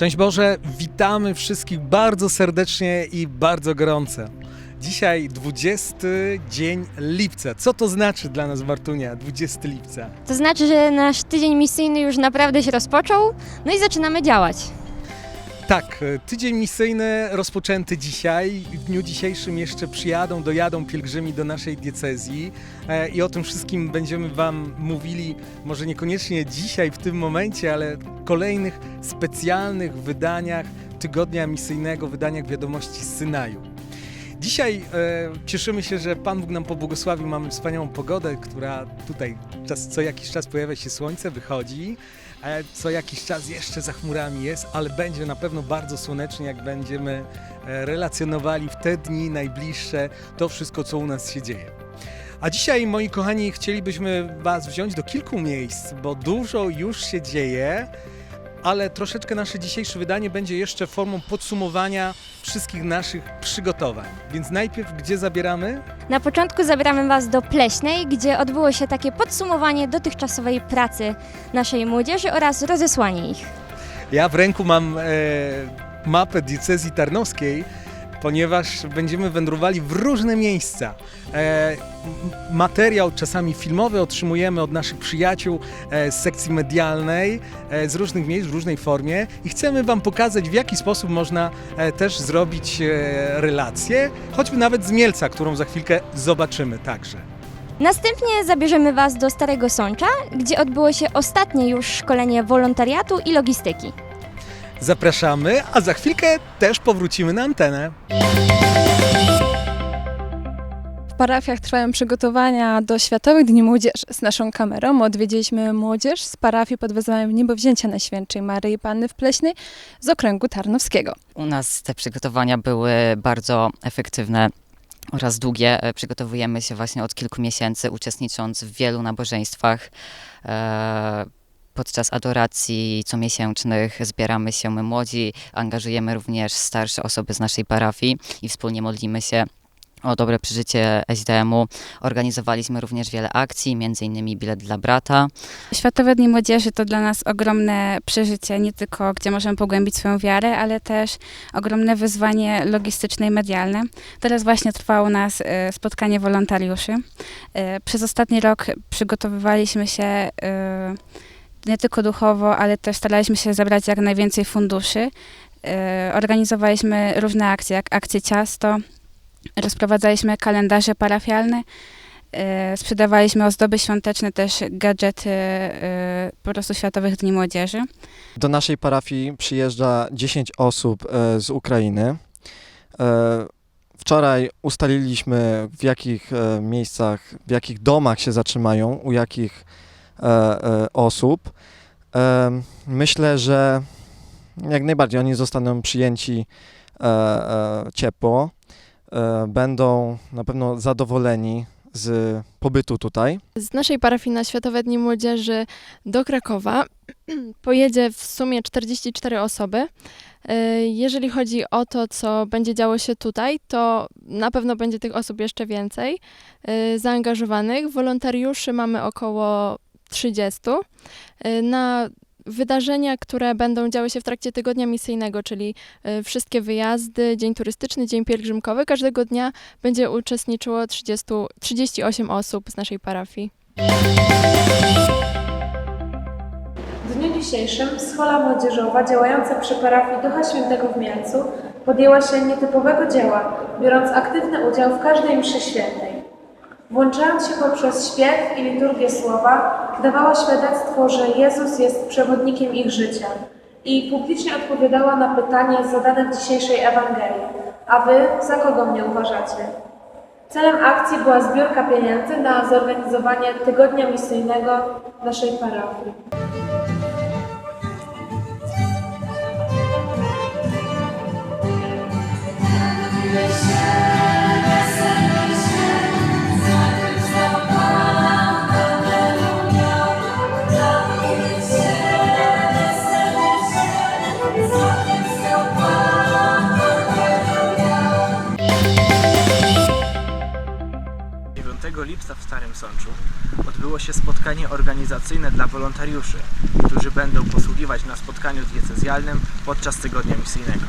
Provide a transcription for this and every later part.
Szczęść Boże, witamy wszystkich bardzo serdecznie i bardzo gorąco. Dzisiaj 20 dzień lipca. Co to znaczy dla nas, Martunia, 20 lipca? To znaczy, że nasz tydzień misyjny już naprawdę się rozpoczął, no i zaczynamy działać. Tak, e, tydzień misyjny rozpoczęty dzisiaj. W dniu dzisiejszym jeszcze przyjadą, dojadą pielgrzymi do naszej diecezji e, i o tym wszystkim będziemy Wam mówili, może niekoniecznie dzisiaj, w tym momencie, ale w kolejnych specjalnych wydaniach Tygodnia Misyjnego, wydaniach Wiadomości z Synaju. Dzisiaj e, cieszymy się, że Pan Bóg nam pobłogosławił. Mamy wspaniałą pogodę, która tutaj czas, co jakiś czas pojawia się słońce, wychodzi. E, co jakiś czas jeszcze za chmurami jest, ale będzie na pewno bardzo słonecznie, jak będziemy e, relacjonowali w te dni najbliższe to wszystko, co u nas się dzieje. A dzisiaj, moi kochani, chcielibyśmy Was wziąć do kilku miejsc, bo dużo już się dzieje, ale troszeczkę nasze dzisiejsze wydanie będzie jeszcze formą podsumowania wszystkich naszych przygotowań. Więc najpierw gdzie zabieramy? Na początku zabieramy Was do Pleśnej, gdzie odbyło się takie podsumowanie dotychczasowej pracy naszej młodzieży oraz rozesłanie ich. Ja w ręku mam e, mapę diecezji tarnowskiej, ponieważ będziemy wędrowali w różne miejsca. E, materiał czasami filmowy otrzymujemy od naszych przyjaciół e, z sekcji medialnej, e, z różnych miejsc, w różnej formie i chcemy Wam pokazać, w jaki sposób można e, też zrobić e, relację, choćby nawet z Mielca, którą za chwilkę zobaczymy także. Następnie zabierzemy Was do Starego Sącza, gdzie odbyło się ostatnie już szkolenie wolontariatu i logistyki. Zapraszamy, a za chwilkę też powrócimy na antenę. W parafiach trwają przygotowania do Światowych Dni Młodzieży. Z naszą kamerą odwiedziliśmy młodzież z parafii pod wezwaniem Niebowzięcia Najświętszej Maryi Panny w Pleśnej z okręgu tarnowskiego. U nas te przygotowania były bardzo efektywne oraz długie. E, Przygotowujemy się właśnie od kilku miesięcy, uczestnicząc w wielu nabożeństwach. Podczas adoracji comiesięcznych zbieramy się my młodzi, angażujemy również starsze osoby z naszej parafii i wspólnie modlimy się o dobre przeżycie SDM-u. Organizowaliśmy również wiele akcji, innymi bilet dla brata. Światowe Dni Młodzieży to dla nas ogromne przeżycie, nie tylko gdzie możemy pogłębić swoją wiarę, ale też ogromne wyzwanie logistyczne i medialne. Teraz właśnie trwało nas e, spotkanie wolontariuszy. E, Przez ostatni rok przygotowywaliśmy się e, nie tylko duchowo, ale też staraliśmy się zebrać jak najwięcej funduszy. E, Organizowaliśmy różne akcje, jak akcję Ciasto, rozprowadzaliśmy kalendarze parafialne, E, Sprzedawaliśmy ozdoby świąteczne, też gadżety e, po prostu Światowych Dni Młodzieży. Do naszej parafii przyjeżdża 10 osób z Ukrainy. Wczoraj ustaliliśmy, w jakich miejscach, w jakich domach się zatrzymają, u jakich osób. E, Myślę, że jak najbardziej oni zostaną przyjęci e, e, ciepło. E, Będą na pewno zadowoleni z pobytu tutaj. Z naszej parafii na Światowe Dni Młodzieży do Krakowa pojedzie w sumie 44 osoby. E, Jeżeli chodzi o to, co będzie działo się tutaj, to na pewno będzie tych osób jeszcze więcej e, zaangażowanych. Wolontariuszy mamy około 30. E, Na wydarzenia, które będą działy się w trakcie tygodnia misyjnego, czyli e, wszystkie wyjazdy, dzień turystyczny, dzień pielgrzymkowy, każdego dnia będzie uczestniczyło 30, 38 osób z naszej parafii. W dniu dzisiejszym Schola Młodzieżowa działająca przy parafii Ducha Świętego w Mielcu podjęła się nietypowego dzieła, biorąc aktywny udział w każdej mszy świętej. Włączając się poprzez śpiew i liturgię słowa, dawała świadectwo, że Jezus jest przewodnikiem ich życia i publicznie odpowiadała na pytanie zadane w dzisiejszej Ewangelii: A wy za kogo mnie uważacie? Celem akcji była zbiórka pieniędzy na zorganizowanie tygodnia misyjnego naszej parafii. Lipca w Starym Sączu odbyło się spotkanie organizacyjne dla wolontariuszy, którzy będą posługiwać na spotkaniu diecezjalnym podczas tygodnia misyjnego.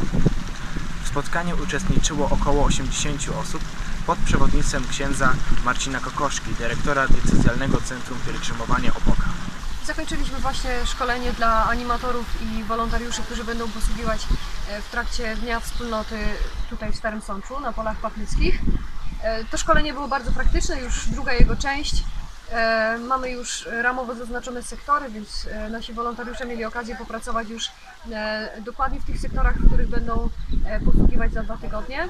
W spotkaniu uczestniczyło około 80 osób pod przewodnictwem księdza Marcina Kokoszki, dyrektora diecezjalnego Centrum Pielgrzymowania Opoka. Zakończyliśmy właśnie szkolenie dla animatorów i wolontariuszy, którzy będą posługiwać e, w trakcie Dnia Wspólnoty tutaj w Starym Sączu na polach papryckich. E, To szkolenie było bardzo praktyczne, już druga jego część. E, Mamy już ramowo zaznaczone sektory, więc e, nasi wolontariusze mieli okazję popracować już dokładnie w tych sektorach, w których będą posługiwać za dwa tygodnie.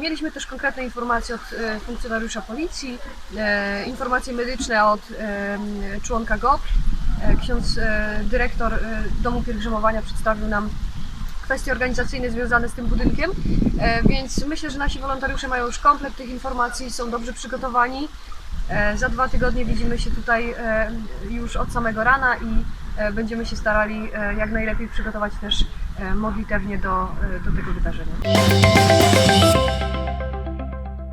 Mieliśmy też konkretne informacje od funkcjonariusza policji, informacje medyczne od członka GOP. Ksiądz dyrektor Domu Pielgrzymowania przedstawił nam kwestie organizacyjne związane z tym budynkiem, e, więc myślę, że nasi wolontariusze mają już komplet tych informacji, są dobrze przygotowani. E, Za dwa tygodnie widzimy się tutaj e, już od samego rana i będziemy się starali jak najlepiej przygotować też modlitewnie do, do tego wydarzenia.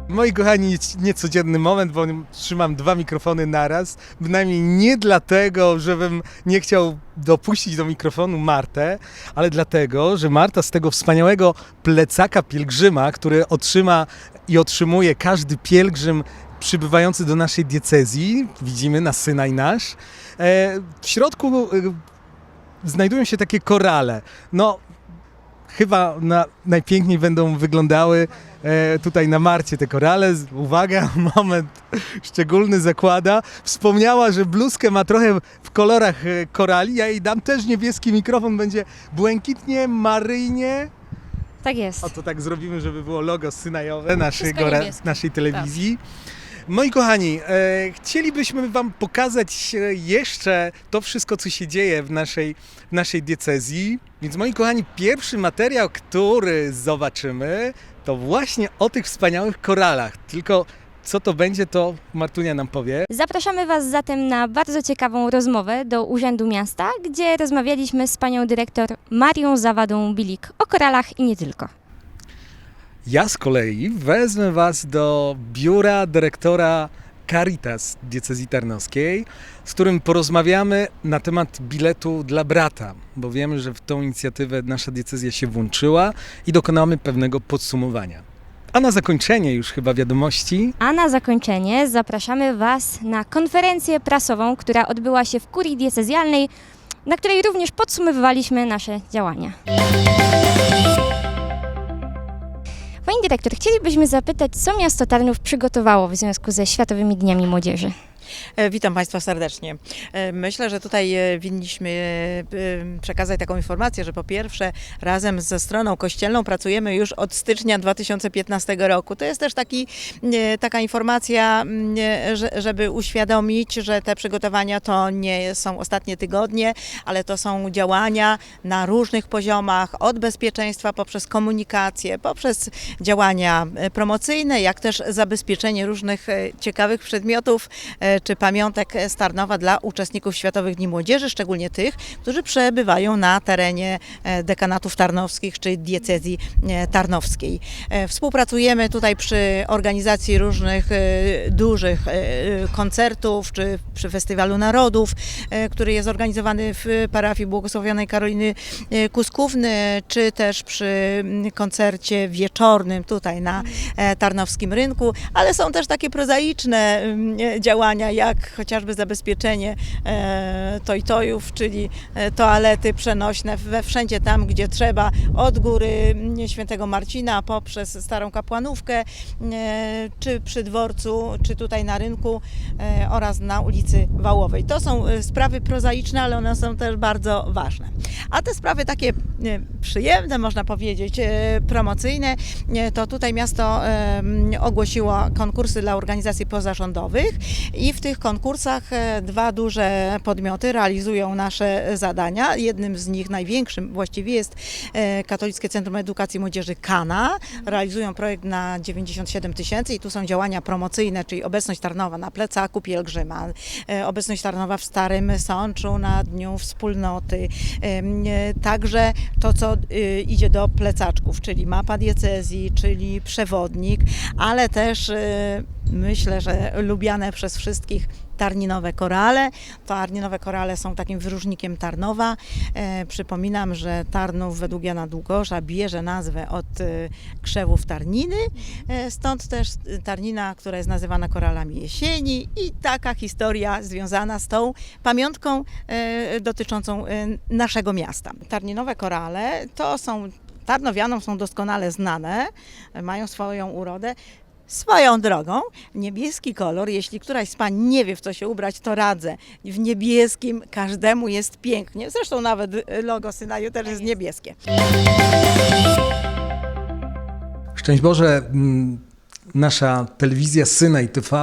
Moi kochani, niecodzienny moment, bo trzymam dwa mikrofony naraz. Bynajmniej nie dlatego, żebym nie chciał dopuścić do mikrofonu Martę, ale dlatego, że Marta z tego wspaniałego plecaka pielgrzyma, który otrzyma i otrzymuje każdy pielgrzym przybywający do naszej diecezji, widzimy na Synaj nasz, e, w środku e, znajdują się takie korale. No, chyba na, najpiękniej będą wyglądały tutaj na Marcie te korale. Uwaga, moment szczególny zakłada. Wspomniała, że bluzkę ma trochę w kolorach e, korali. Ja jej dam też niebieski mikrofon, będzie błękitnie, maryjnie. Tak jest. O to tak zrobimy, żeby było logo synajowe naszego, naszej telewizji. Moi kochani, e, chcielibyśmy Wam pokazać e, jeszcze to wszystko, co się dzieje w naszej, w naszej diecezji. Więc moi kochani, pierwszy materiał, który zobaczymy, to właśnie o tych wspaniałych koralach. Tylko co to będzie, to Martunia nam powie. Zapraszamy Was zatem na bardzo ciekawą rozmowę do Urzędu Miasta, gdzie rozmawialiśmy z panią dyrektor Marią Zawadą Bilik o koralach i nie tylko. Ja z kolei wezmę Was do biura dyrektora Caritas diecezji tarnowskiej, z którym porozmawiamy na temat biletu dla brata, bo wiemy, że w tą inicjatywę nasza diecezja się włączyła i dokonamy pewnego podsumowania. A na zakończenie już chyba wiadomości. A na zakończenie zapraszamy Was na konferencję prasową, która odbyła się w kurii diecezjalnej, na której również podsumowywaliśmy nasze działania. Pani dyrektor, chcielibyśmy zapytać, co miasto Tarnów przygotowało w związku ze Światowymi Dniami Młodzieży? E, Witam Państwa serdecznie. E, Myślę, że tutaj e, winniśmy przekazać taką informację, że po pierwsze razem ze stroną kościelną pracujemy już od stycznia 2015 roku. To jest też taki, taka informacja, żeby uświadomić, że te przygotowania to nie są ostatnie tygodnie, ale to są działania na różnych poziomach, od bezpieczeństwa poprzez komunikację, poprzez działania promocyjne, jak też zabezpieczenie różnych ciekawych przedmiotów czy pamiątek z Tarnowa dla uczestników Światowych Dni Młodzieży, szczególnie tych, którzy przebywają na terenie e, dekanatów tarnowskich czy diecezji e, tarnowskiej. E, Współpracujemy tutaj przy organizacji różnych dużych koncertów, czy przy Festiwalu Narodów, który jest organizowany w parafii błogosławionej Karoliny Kuskówny, czy też przy koncercie wieczornym tutaj na Tarnowskim Rynku, ale są też takie prozaiczne mm, jak chociażby zabezpieczenie e, tojtojów, czyli e, toalety przenośne we wszędzie tam, gdzie trzeba, od góry mm, Świętego Marcina poprzez Starą Kapłanówkę, e, czy przy dworcu, czy tutaj na rynku oraz na ulicy Wałowej. To są sprawy prozaiczne, ale one są też bardzo ważne. A te sprawy takie przyjemne, można powiedzieć, promocyjne, to tutaj miasto ogłosiło konkursy dla organizacji pozarządowych i w tych konkursach e, dwa duże podmioty realizują nasze zadania. Jednym z nich, największym właściwie jest e, Katolickie Centrum Edukacji Młodzieży KANA. Realizują projekt na 97 tysięcy i tu są działania promocyjne, czyli obecność Tarnowa na plecaku pielgrzyma, e, obecność Tarnowa w Starym Sączu na Dniu Wspólnoty. Także to, co y, idzie do plecaczków, czyli mapa diecezji, czyli przewodnik, ale też myślę, że lubiane przez wszystkich tarninowe korale. Tarninowe korale są takim wyróżnikiem Tarnowa. E, przypominam, że Tarnów według Jana Długosza bierze nazwę od e, krzewów Tarniny, e, stąd też Tarnina, która jest nazywana koralami jesieni i taka historia związana z tą pamiątką e, dotyczącą e, naszego miasta. Tarninowe korale to są Tarnowianom są doskonale znane, mają swoją urodę. Swoją drogą, niebieski kolor, jeśli któraś z pań nie wie w co się ubrać, to radzę. W niebieskim każdemu jest pięknie. Zresztą nawet e, logo Synaju też jest niebieskie. Szczęść Boże, mm, nasza telewizja Synaj TV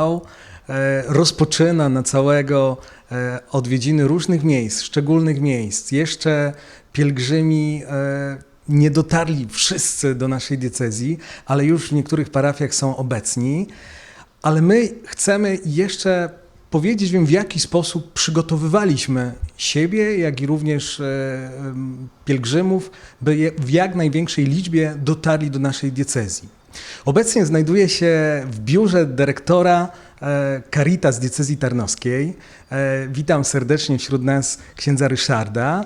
e, rozpoczyna na całego e, odwiedziny różnych miejsc, szczególnych miejsc. Jeszcze pielgrzymi e, nie dotarli wszyscy do naszej diecezji, ale już w niektórych parafiach są obecni. Ale my chcemy jeszcze powiedzieć w jaki sposób przygotowywaliśmy siebie, jak i również e, pielgrzymów, by w jak największej liczbie dotarli do naszej diecezji. Obecnie znajduję się w biurze dyrektora e, Caritas diecezji tarnowskiej. E, Witam serdecznie wśród nas księdza Ryszarda.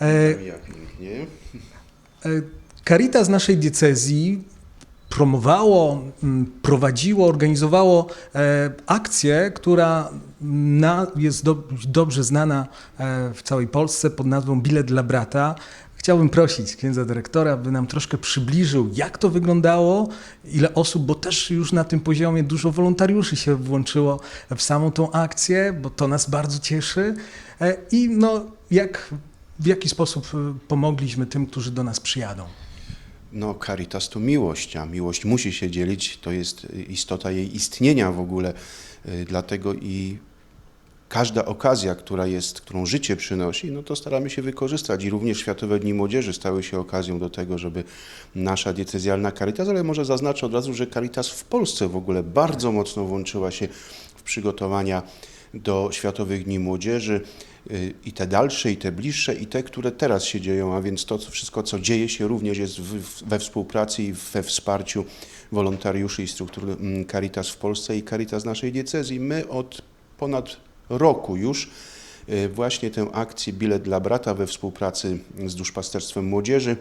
E, Ja pięknie. E, Caritas naszej diecezji promowało, m, prowadziło, organizowało e, akcję, która jest do, dobrze znana e, w całej Polsce pod nazwą Bilet dla brata. Chciałbym prosić księdza dyrektora, by nam troszkę przybliżył, jak to wyglądało, ile osób, bo też już na tym poziomie dużo wolontariuszy się włączyło w samą tą akcję, bo to nas bardzo cieszy. I no, jak, w jaki sposób e, pomogliśmy tym, którzy do nas przyjadą. No, caritas to miłość, a miłość musi się dzielić. To jest istota jej istnienia w ogóle. Y, Dlatego i każda okazja, która jest, którą życie przynosi, no to staramy się wykorzystać. I również Światowe Dni Młodzieży stały się okazją do tego, żeby nasza diecezjalna Caritas, ale może zaznaczę od razu, że Caritas w Polsce w ogóle bardzo mocno włączyła się w przygotowania do Światowych Dni Młodzieży y, i te dalsze, i te bliższe, i te, które teraz się dzieją, a więc to wszystko, co dzieje się również jest w, we współpracy i we wsparciu wolontariuszy i struktur mm, Caritas w Polsce i Caritas naszej diecezji. My od ponad roku już y, właśnie tę akcję Bilet dla Brata we współpracy z Duszpasterstwem Młodzieży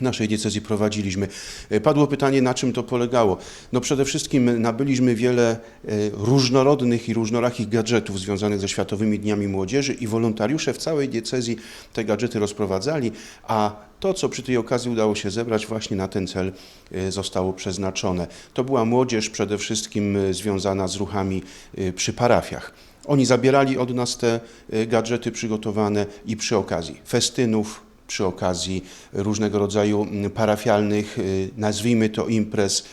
naszej diecezji prowadziliśmy. E, Padło pytanie, na czym to polegało. No przede wszystkim nabyliśmy wiele e, różnorodnych i różnorakich gadżetów związanych ze Światowymi Dniami Młodzieży i wolontariusze w całej diecezji te gadżety rozprowadzali, a to, co przy tej okazji udało się zebrać, właśnie na ten cel e, zostało przeznaczone. To była młodzież przede wszystkim związana z ruchami przy parafiach. Oni zabierali od nas te gadżety przygotowane i przy okazji festynów, przy okazji różnego rodzaju parafialnych, y, nazwijmy to imprez,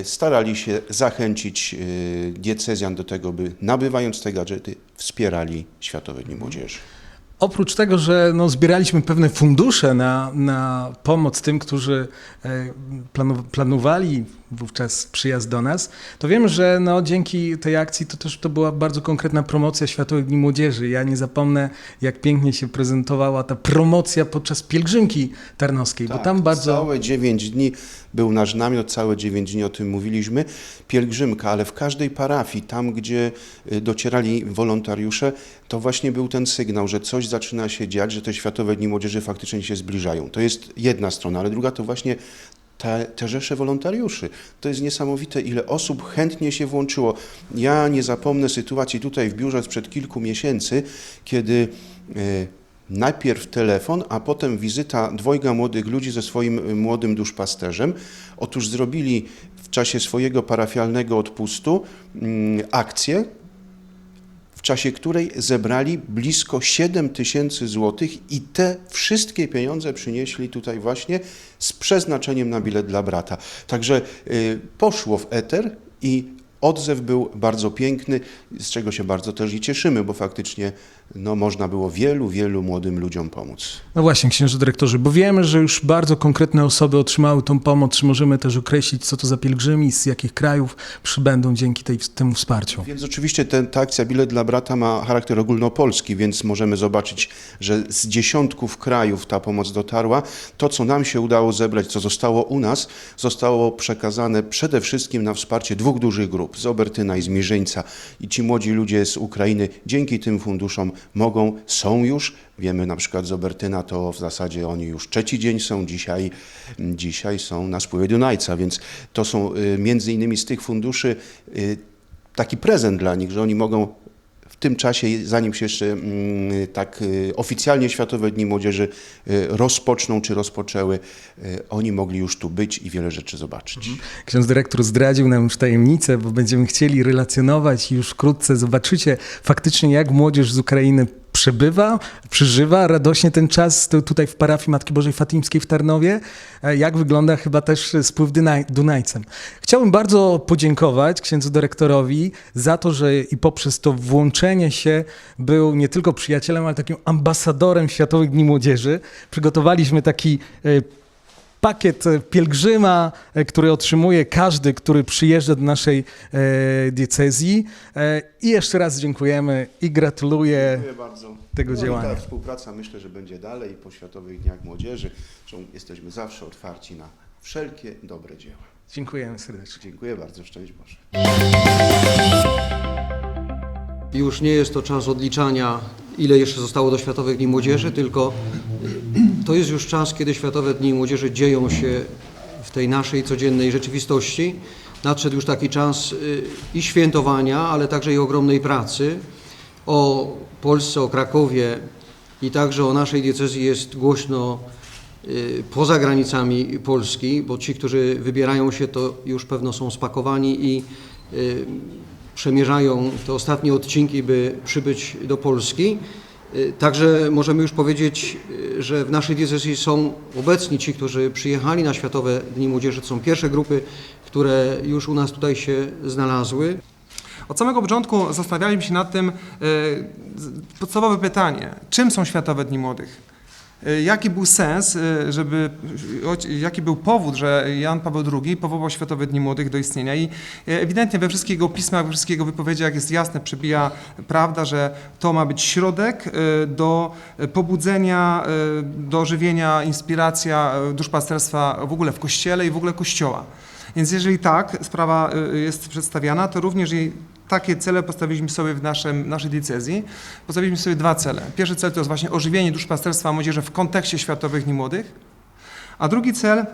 y, starali się zachęcić y, diecezjan do tego, by nabywając te gadżety wspierali Światowe Dni Młodzieży. Oprócz tego, że no, zbieraliśmy pewne fundusze na, na pomoc tym, którzy e, planowali wówczas przyjazd do nas, to wiem, że no, dzięki tej akcji to też to była bardzo konkretna promocja Światowych Dni Młodzieży. Ja nie zapomnę, jak pięknie się prezentowała ta promocja podczas pielgrzymki tarnowskiej, bo tam bardzo... Tak, Całe dziewięć dni był nasz namiot, całe dziewięć dni o tym mówiliśmy, pielgrzymka, ale w każdej parafii, tam gdzie y, docierali wolontariusze, to właśnie był ten sygnał, że coś zaczyna się dziać, że te Światowe Dni Młodzieży faktycznie się zbliżają. To jest jedna strona, ale druga to właśnie te, te rzesze wolontariuszy. To jest niesamowite, ile osób chętnie się włączyło. Ja nie zapomnę sytuacji tutaj w biurze sprzed kilku miesięcy, kiedy e, najpierw telefon, a potem wizyta dwojga młodych ludzi ze swoim y, młodym duszpasterzem. Otóż zrobili w czasie swojego parafialnego odpustu mm, akcję, w czasie której zebrali blisko 7 tysięcy złotych i te wszystkie pieniądze przynieśli tutaj właśnie z przeznaczeniem na bilet dla brata. Także y, poszło w eter i odzew był bardzo piękny, z czego się bardzo też i cieszymy, bo faktycznie no, można było wielu, wielu młodym ludziom pomóc. No właśnie, księży dyrektorzy, bo wiemy, że już bardzo konkretne osoby otrzymały tą pomoc. Czy możemy też określić, co to za pielgrzymi, z jakich krajów przybędą dzięki tej, temu wsparciu? Więc oczywiście ten, ta akcja Bilet dla Brata ma charakter ogólnopolski, więc możemy zobaczyć, że z dziesiątków krajów ta pomoc dotarła. To, co nam się udało zebrać, co zostało u nas, zostało przekazane przede wszystkim na wsparcie dwóch dużych grup. Z Obertyna i z Mierzeńca i ci młodzi ludzie z Ukrainy dzięki tym funduszom mogą, są już, wiemy na przykład z Obertyna, to w zasadzie oni już trzeci dzień są, dzisiaj, dzisiaj są na spływie Dunajca, więc to są y, między innymi z tych funduszy y, taki prezent dla nich, że oni mogą tym czasie, zanim się jeszcze mm, tak y, oficjalnie Światowe Dni Młodzieży y, rozpoczną czy rozpoczęły, y, oni mogli już tu być i wiele rzeczy zobaczyć. Ksiądz dyrektor zdradził nam już tajemnicę, bo będziemy chcieli relacjonować już wkrótce zobaczycie faktycznie, jak młodzież z Ukrainy przebywa, przeżywa radośnie ten czas tu- tutaj w parafii Matki Bożej Fatimskiej w Tarnowie, e, jak wygląda chyba też spływ Dunaj- Dunajcem. Chciałbym bardzo podziękować księdzu dyrektorowi za to, że i poprzez to włączenie się był nie tylko przyjacielem, ale takim ambasadorem Światowych Dni Młodzieży. Przygotowaliśmy taki e, pakiet pielgrzyma, e, który otrzymuje każdy, który przyjeżdża do naszej e, diecezji. E, I jeszcze raz dziękujemy i gratuluję Dziękuję bardzo. tego No działania. Ta współpraca myślę, że będzie dalej po Światowych Dniach Młodzieży. Zresztą jesteśmy zawsze otwarci na wszelkie dobre dzieła. Dziękujemy serdecznie. Dziękuję bardzo, szczęść Boże. Już nie jest to czas odliczania, ile jeszcze zostało do Światowych Dni Młodzieży, tylko y, to jest już czas, kiedy Światowe Dni Młodzieży dzieją się w tej naszej codziennej rzeczywistości. Nadszedł już taki czas y, i świętowania, ale także i ogromnej pracy. O Polsce, o Krakowie i także o naszej diecezji jest głośno y, poza granicami Polski, bo ci, którzy wybierają się, to już pewno są spakowani i przemierzają te ostatnie odcinki, by przybyć do Polski. Y, Także możemy już powiedzieć, y, że w naszej diecezji są obecni ci, którzy przyjechali na Światowe Dni Młodzieży. To są pierwsze grupy, które już u nas tutaj się znalazły. Od samego początku zastanawialiśmy się nad tym, z- podstawowe pytanie, czym są Światowe Dni Młodych? E, Jaki był sens, e, żeby, jaki był powód, że Jan Paweł II powołał Światowe Dni Młodych do istnienia i e, ewidentnie we wszystkich jego pismach, we wszystkich jego wypowiedziach jest jasne, przebija prawda, że to ma być środek do pobudzenia, do żywienia, inspiracja duszpasterstwa w ogóle w Kościele i w ogóle Kościoła. Więc jeżeli tak sprawa jest przedstawiana, to również jej takie cele postawiliśmy sobie w naszym, naszej diecezji. Postawiliśmy sobie dwa cele. Pierwszy cel to jest właśnie ożywienie duszpasterstwa młodzieży w kontekście Światowych Dni Młodych, a drugi cel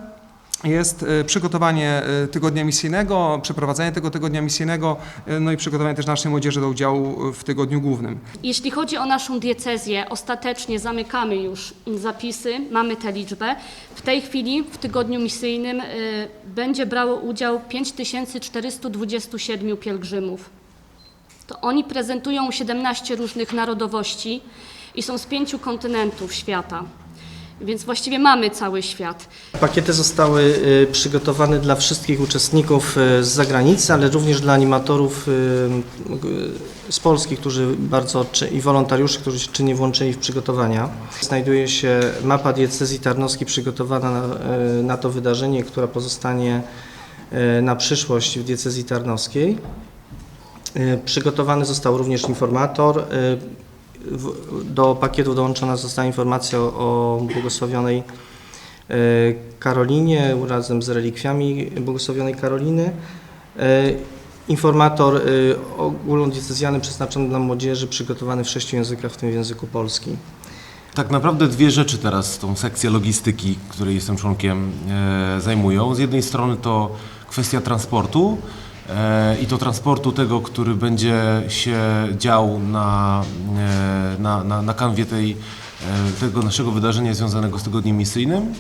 jest y, przygotowanie y, tygodnia misyjnego, przeprowadzenie tego tygodnia misyjnego, y, no i przygotowanie też naszej młodzieży do udziału w tygodniu głównym. Jeśli chodzi o naszą diecezję, ostatecznie zamykamy już zapisy, mamy tę liczbę. W tej chwili w tygodniu misyjnym będzie brało udział 5427 pielgrzymów. To oni prezentują 17 różnych narodowości i są z pięciu kontynentów świata. Więc właściwie mamy cały świat. Pakiety zostały y, przygotowane dla wszystkich uczestników y, z zagranicy, ale również dla animatorów y, z Polski, którzy bardzo i wolontariuszy, którzy się czynnie włączyli w przygotowania. Znajduje się mapa diecezji tarnowskiej przygotowana na, to wydarzenie, która pozostanie na przyszłość w diecezji tarnowskiej. Y, Przygotowany został również informator. w- Do pakietu dołączona została informacja o, błogosławionej e, Karolinie razem z relikwiami błogosławionej Karoliny. E, Informator e, ogólnodiecezjalny przeznaczony dla młodzieży, przygotowany w sześciu językach, w tym w języku polskim. Tak naprawdę dwie rzeczy teraz tą sekcję logistyki, której jestem członkiem, e, zajmują. Z jednej strony to kwestia transportu e, i to transportu tego, który będzie się dział na, e, na, na, na kanwie tej, e, tego naszego wydarzenia związanego z tygodniem misyjnym.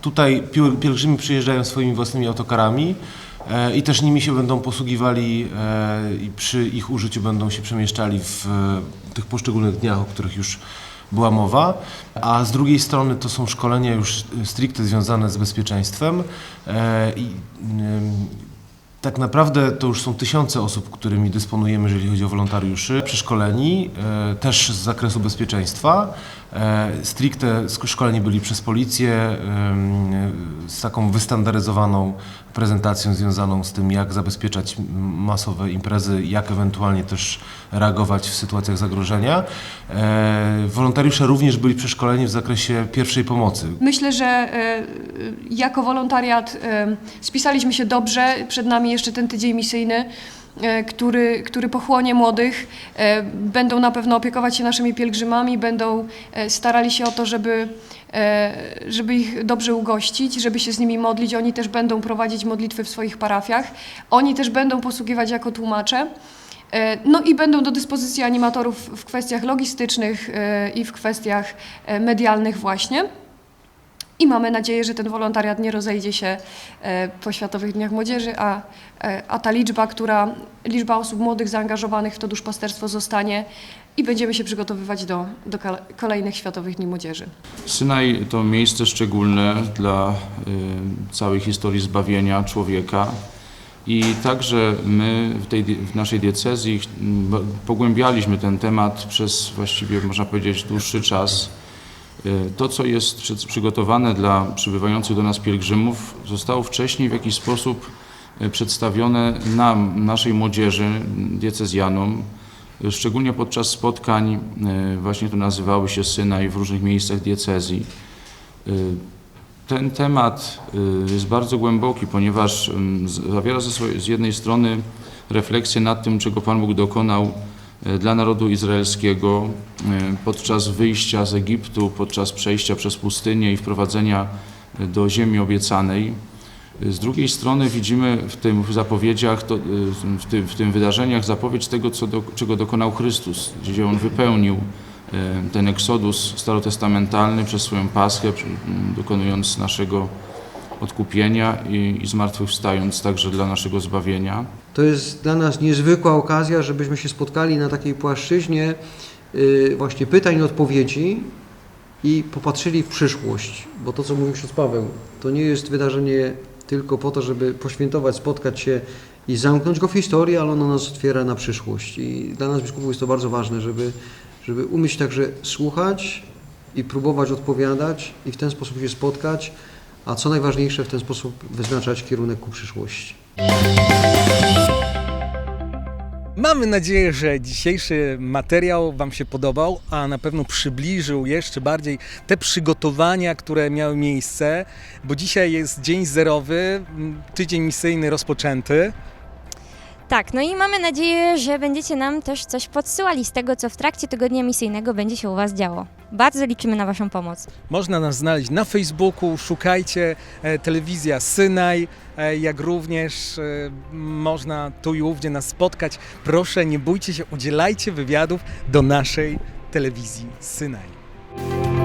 Tutaj pielgrzymi przyjeżdżają swoimi własnymi autokarami e, i też nimi się będą posługiwali e, i przy ich użyciu będą się przemieszczali w e, tych poszczególnych dniach, o których już była mowa, a z drugiej strony to są szkolenia już stricte związane z bezpieczeństwem e, i tak naprawdę to już są tysiące osób, którymi dysponujemy, jeżeli chodzi o wolontariuszy, przeszkoleni e, też z zakresu bezpieczeństwa. E, stricte szkoleni byli przez policję z taką wystandaryzowaną prezentacją związaną z tym, jak zabezpieczać masowe imprezy, jak ewentualnie też reagować w sytuacjach zagrożenia. E, wolontariusze również byli przeszkoleni w zakresie pierwszej pomocy. Myślę, że e, jako wolontariat spisaliśmy się dobrze. Przed nami jeszcze ten tydzień misyjny. E, który, który pochłonie młodych. E, Będą na pewno opiekować się naszymi pielgrzymami, będą e, starali się o to, żeby, żeby ich dobrze ugościć, żeby się z nimi modlić. Oni też będą prowadzić modlitwy w swoich parafiach. Oni też będą posługiwać jako tłumacze. No i będą do dyspozycji animatorów w kwestiach logistycznych i w kwestiach medialnych właśnie. I mamy nadzieję, że ten wolontariat nie rozejdzie się e, po Światowych Dniach Młodzieży, a, e, a ta liczba, która, liczba osób młodych zaangażowanych w to duszpasterstwo zostanie i będziemy się przygotowywać do, do kolejnych Światowych Dni Młodzieży. Synaj to miejsce szczególne dla y, całej historii zbawienia człowieka. I także my w, tej, w naszej diecezji pogłębialiśmy ten temat przez właściwie, można powiedzieć, dłuższy czas. Y, To, co jest przy- przygotowane dla przybywających do nas pielgrzymów, zostało wcześniej w jakiś sposób y, przedstawione nam, naszej młodzieży, diecezjanom, szczególnie podczas spotkań, y, właśnie to nazywały się Synaj w różnych miejscach diecezji. Ten temat jest bardzo głęboki, ponieważ z- zawiera z jednej strony refleksję nad tym, czego Pan Bóg dokonał dla narodu izraelskiego y, podczas wyjścia z Egiptu, podczas przejścia przez pustynię i wprowadzenia y, do ziemi obiecanej. Z drugiej strony widzimy w tym zapowiedziach, w, tym, w tym wydarzeniach zapowiedź tego, co do, czego dokonał Chrystus, gdzie On wypełnił ten eksodus starotestamentalny przez swoją paschę, dokonując naszego odkupienia i, i zmartwychwstając także dla naszego zbawienia. To jest dla nas niezwykła okazja, żebyśmy się spotkali na takiej płaszczyźnie y, właśnie pytań i odpowiedzi i popatrzyli w przyszłość, bo to, co mówił ksiądz Paweł, to nie jest wydarzenie tylko po to, żeby poświętować, spotkać się i zamknąć go w historii, ale ono nas otwiera na przyszłość. I dla nas, biskupów, jest to bardzo ważne, żeby, żeby umieć także słuchać i próbować odpowiadać i w ten sposób się spotkać, a co najważniejsze, w ten sposób wyznaczać kierunek ku przyszłości. Mamy nadzieję, że dzisiejszy materiał Wam się podobał, a na pewno przybliżył jeszcze bardziej te przygotowania, które miały miejsce, bo dzisiaj jest dzień zerowy, tydzień misyjny rozpoczęty. Tak, no i mamy nadzieję, że będziecie nam też coś podsyłali z tego, co w trakcie tygodnia misyjnego będzie się u Was działo. Bardzo liczymy na Waszą pomoc. Można nas znaleźć na Facebooku, szukajcie e, telewizja Synaj, e, jak również e, można tu i ówdzie nas spotkać. Proszę, nie bójcie się, udzielajcie wywiadów do naszej telewizji Synaj.